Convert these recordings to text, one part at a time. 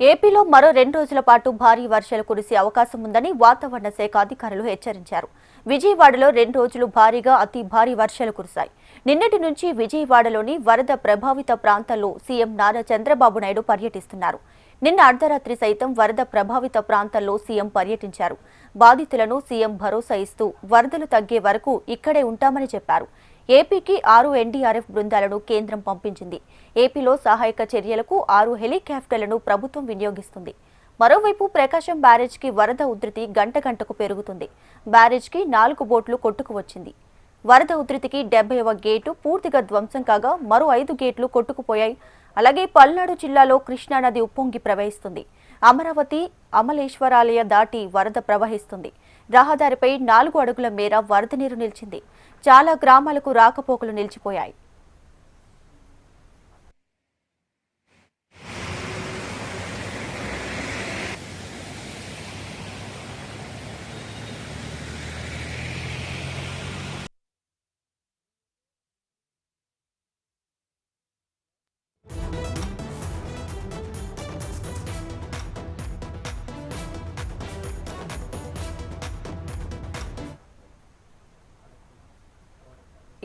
ఏపీలో మరో రెండు రోజుల పాటు భారీ వర్షాలు కురిసే అవకాశం ఉందని వాతావరణ శాఖ అధికారులు హెచ్చరించారు. విజయవాడలో రెండు రోజులు భారీగా అతి భారీ వర్షాలు కురిశాయి. నిన్నటి నుంచి విజయవాడలోని వరద ప్రభావిత ప్రాంతాల్లో సీఎం నారా చంద్రబాబు నాయుడు పర్యటిస్తున్నారు. నిన్న అర్ధరాత్రి సైతం వరద ప్రభావిత ప్రాంతాల్లో సీఎం పర్యటించారు. బాధితులను సీఎం భరోసా ఇస్తూ వరదలు తగ్గే వరకు ఇక్కడే ఉంటామని చెప్పారు. ఏపీకి ఆరు ఎన్డీఆర్ఎఫ్ బృందాలను కేంద్రం పంపించింది. ఏపీలో సహాయక చర్యలకు ఆరు హెలికాప్టర్లను ప్రభుత్వం వినియోగిస్తుంది. మరోవైపు ప్రకాశం బ్యారేజ్కి వరద ఉధృతి గంట గంటకు పెరుగుతుంది. బ్యారేజ్కి నాలుగు బోట్లు కొట్టుకు వచ్చింది. వరద ఉధృతికి డెబ్బైవ గేటు పూర్తిగా ధ్వంసం కాగా మరో ఐదు గేట్లు కొట్టుకుపోయాయి. అలాగే పల్నాడు జిల్లాలో కృష్ణానది ఉప్పొంగి ప్రవహిస్తుంది. అమరావతి అమలేశ్వరాలయ దాటి వరద ప్రవహిస్తుంది. రహదారిపై నాలుగు అడుగుల మేర వరద నీరు నిలిచింది. చాలా గ్రామాలకు రాకపోకలు నిలిచిపోయాయి.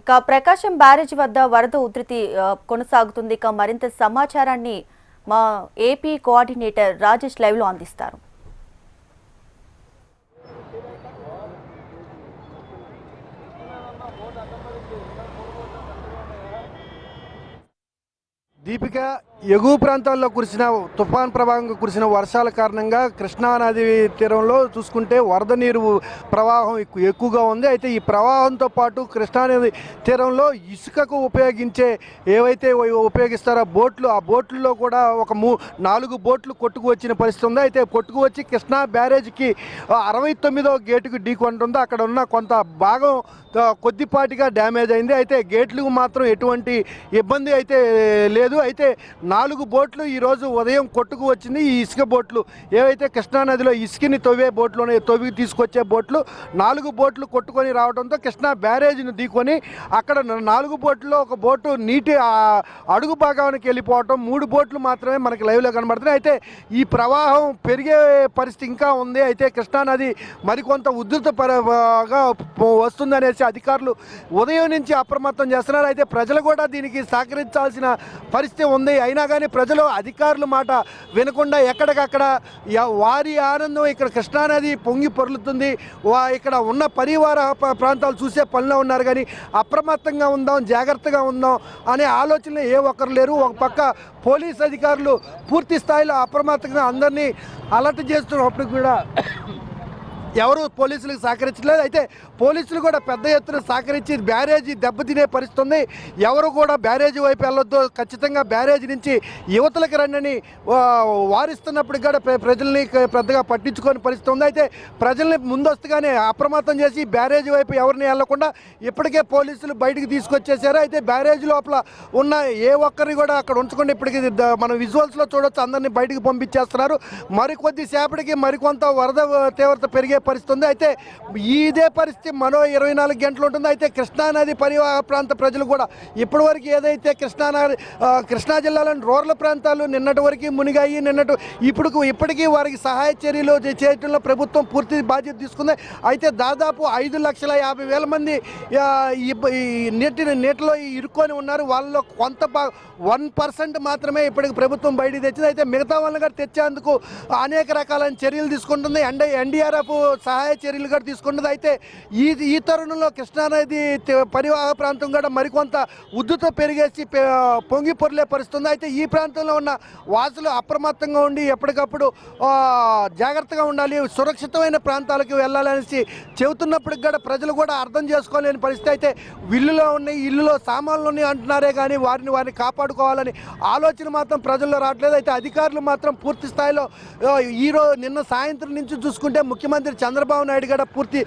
ఇక ప్రకాశం బ్యారేజ్ వద్ద వరద ఉధృతి కొనసాగుతుంది. ఇక మరింత సమాచారాన్ని మా ఏపీ కోఆర్డినేటర్ రాజేష్ లైవ్లో అందిస్తారు. దీపిక ఎగువ ప్రాంతాల్లో కురిసిన తుఫాన్ ప్రభావంగా కురిసిన వర్షాల కారణంగా కృష్ణానది తీరంలో చూసుకుంటే వరద నీరు ప్రవాహం ఎక్కువగా ఉంది. అయితే ఈ ప్రవాహంతో పాటు కృష్ణానది తీరంలో ఇసుకకు ఉపయోగించే ఏవైతే ఉపయోగిస్తారో బోట్లు ఆ బోట్లలో కూడా ఒక మూ నాలుగు బోట్లు కొట్టుకు వచ్చిన పరిస్థితి ఉంది. అయితే కొట్టుకు వచ్చి కృష్ణా బ్యారేజ్కి అరవై తొమ్మిదో గేటుకు ఢీకొంటుంది అక్కడ ఉన్న కొంత భాగం కొద్దిపాటిగా డ్యామేజ్ అయింది. అయితే గేట్లకు మాత్రం ఎటువంటి ఇబ్బంది అయితే లేదు. అయితే నాలుగు బోట్లు ఈరోజు ఉదయం కొట్టుకు వచ్చింది. ఈ ఇసుక బోట్లు ఏవైతే కృష్ణానదిలో ఇసుకని తవ్వే బోట్లు ఉన్నాయి తవ్వి తీసుకొచ్చే బోట్లు నాలుగు బోట్లు కొట్టుకొని రావడంతో కృష్ణా బ్యారేజ్ను ఢీకొని అక్కడ నాలుగు బోట్లో ఒక బోటు నీటి అడుగు భాగానికి వెళ్ళిపోవటం మూడు బోట్లు మాత్రమే మనకి లైవ్లో కనబడుతున్నాయి. అయితే ఈ ప్రవాహం పెరిగే పరిస్థితి ఇంకా ఉంది. అయితే కృష్ణానది మరికొంత ఉధృత పరగా వస్తుందనేసి అధికారులు ఉదయం నుంచి అప్రమత్తం చేస్తున్నారు. అయితే ప్రజలు కూడా దీనికి సహకరించాల్సిన పరిస్థితి ఉంది. అయినా కానీ ప్రజలు అధికారుల మాట వినకుండా ఎక్కడికక్కడ వారి ఆనందం ఇక్కడ కృష్ణానది పొంగి పొరులుతుంది. వా ఇక్కడ ఉన్న పరివార ప్రాంతాలు చూసే పనిలో ఉన్నారు. కానీ అప్రమత్తంగా ఉందాం జాగ్రత్తగా ఉందాం అనే ఆలోచనలు ఏ ఒక్కరు లేరు. ఒక పక్క పోలీస్ అధికారులు పూర్తి స్థాయిలో అప్రమత్తంగా అందరినీ అలర్ట్ చేస్తున్నప్పుడు కూడా ఎవరు పోలీసులకు సహకరించలేదు అయితే పోలీసులు కూడా పెద్ద ఎత్తున సహకరించి బ్యారేజీ దెబ్బతినే పరిస్థితి ఉంది. ఎవరు కూడా బ్యారేజీ వైపు వెళ్ళొద్దు. ఖచ్చితంగా బ్యారేజీ నుంచి యువతలకు రండని వారిస్తున్నప్పటికి వారిస్తున్నప్పుడు కూడా ప్రజల్ని పెద్దగా పట్టించుకోని పరిస్థితి ఉంది. అయితే ప్రజల్ని ముందస్తుగానే అప్రమత్తం చేసి బ్యారేజీ వైపు ఎవరిని వెళ్ళకుండా ఇప్పటికే పోలీసులు బయటికి తీసుకొచ్చేసారు అయితే బ్యారేజీ లోపల ఉన్న ఏ ఒక్కరిని కూడా అక్కడ ఉంచకుండా ఇప్పటికి మన మనం విజువల్స్లో చూడొచ్చు. అందరినీ బయటికి పంపించేస్తున్నారు. మరికొద్ది సేపటికి మరికొంత వరద తీవ్రత పెరిగే పరిస్థితి ఉంది అయితే ఇదే పరిస్థితి మరో ఇరవై నాలుగు గంటలు ఉంటుంది. అయితే కృష్ణానది పరివాహ ప్రాంత ప్రజలు కూడా ఇప్పటివరకు ఏదైతే కృష్ణానది కృష్ణా జిల్లాలోని రూరల్ ప్రాంతాలు నిన్నటి వరకు మునిగాయి. నిన్నటి ఇప్పుడు ఇప్పటికీ వారికి సహాయ చర్యలు చేయటంలో ప్రభుత్వం పూర్తి బాధ్యత తీసుకుంది. అయితే దాదాపు ఐదు లక్షల యాభై వేల మంది ఈ నీటి నీటిలో ఇరుక్కొని ఉన్నారు. వాళ్ళలో కొంత వన్ పర్సెంట్ మాత్రమే ఇప్పటికి ప్రభుత్వం బయటికి తెచ్చింది. అయితే మిగతా వాళ్ళని కూడా తెచ్చేందుకు అనేక రకాలైన చర్యలు తీసుకుంటుంది. ఎండ ఎన్డీఆర్ఎఫ్ సహాయ చర్యలు కూడా తీసుకున్నది అయితే ఈ ఈ తరుణంలో కృష్ణానది పరివాహ ప్రాంతం కూడా మరికొంత ఉద్ధృత పెరిగేసి పొంగి పొరలే పరిస్థితుంది అయితే ఈ ప్రాంతంలో ఉన్న వాసులు అప్రమత్తంగా ఉండి ఎప్పటికప్పుడు జాగ్రత్తగా ఉండాలి సురక్షితమైన ప్రాంతాలకు వెళ్ళాలనేసి చెబుతున్నప్పటికి కూడా ప్రజలు కూడా అర్థం చేసుకోలేని పరిస్థితి అయితే ఇల్లులో ఉన్నాయి. ఇల్లులో సామాన్లు ఉన్నాయి అంటున్నారే కానీ వారిని వారిని కాపాడుకోవాలని ఆలోచన మాత్రం ప్రజల్లో రావట్లేదు. అయితే అధికారులు మాత్రం పూర్తి స్థాయిలో ఈరోజు ఈ రోజు నిన్న సాయంత్రం నుంచి చూసుకుంటే ముఖ్యమంత్రి చంద్రబాబు నాయుడు కూడా పూర్తి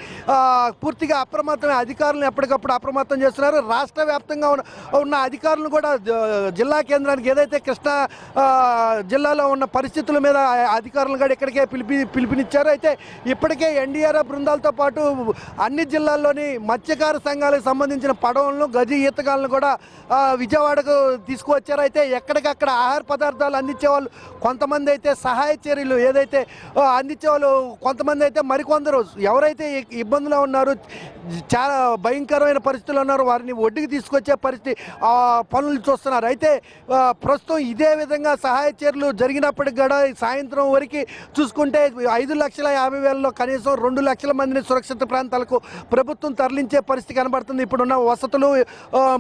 పూర్తిగా అప్రమత్తమైన అధికారులను ఎప్పటికప్పుడు అప్రమత్తం చేస్తున్నారు. రాష్ట్ర వ్యాప్తంగా ఉన్న ఉన్న అధికారులను కూడా జ- జిల్లా కేంద్రానికి ఏదైతే కృష్ణా జిల్లాలో ఉన్న పరిస్థితుల మీద అధికారులు అధికారులను కూడా ఇక్కడికే పిలిపి పిలుపునిచ్చారు. అయితే ఇప్పటికే ఎన్డీఆర్ఎఫ్ బృందాలతో పాటు అన్ని జిల్లాల్లోని మత్స్యకార సంఘాలకు సంబంధించిన పడవలను గజి ఈతగాలను కూడా విజయవాడకు తీసుకువచ్చారు. అయితే ఎక్కడికక్కడ ఆహార పదార్థాలు అందించే వాళ్ళు కొంతమంది అయితే సహాయ చర్యలు ఏదైతే అందించే వాళ్ళు కొంతమంది అయితే మరి మరికొందరు ఎవరైతే ఇబ్బందులు ఉన్నారో చాలా భయంకరమైన పరిస్థితులు ఉన్నారు వారిని ఒడ్డుకి తీసుకొచ్చే పరిస్థితి ఆ పనులు చూస్తున్నారు. అయితే ప్రస్తుతం ఇదే విధంగా సహాయ చర్యలు జరిగినప్పటికి కూడా సాయంత్రం వరకు చూసుకుంటే ఐదు లక్షల యాభై వేలలో కనీసం రెండు లక్షల మందిని సురక్షిత ప్రాంతాలకు ప్రభుత్వం తరలించే పరిస్థితి కనబడుతుంది. ఇప్పుడున్న వసతులు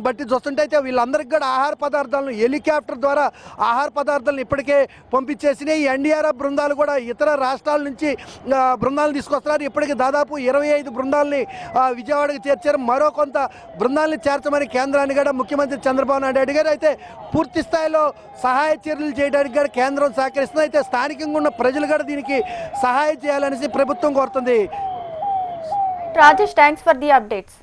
బట్టి చూస్తుంటే అయితే వీళ్ళందరికీ కూడా ఆహార పదార్థాలను హెలికాప్టర్ ద్వారా ఆహార పదార్థాలను ఇప్పటికే పంపించేసినాయి. ఎన్డీఆర్ఎఫ్ బృందాలు కూడా ఇతర రాష్ట్రాల నుంచి బృందాలు బృందాలను తీసుకొస్తున్నారు. ఇప్పటికి దాదాపు ఇరవై ఐదు బృందాలని ఆ, విజయవాడకు చేర్చారు. మరో కొంత బృందాలని చేర్చమని కేంద్రాన్ని కూడా ముఖ్యమంత్రి చంద్రబాబు నాయుడు అడిగారు. అయితే పూర్తి స్థాయిలో సహాయ చర్యలు చేయడానికి కూడా కేంద్రం సహకరిస్తుంది. అయితే స్థానికంగా ఉన్న ప్రజలు కూడా దీనికి సహాయం చేయాలనేసి ప్రభుత్వం కోరుతుంది. Rajesh thanks for the updates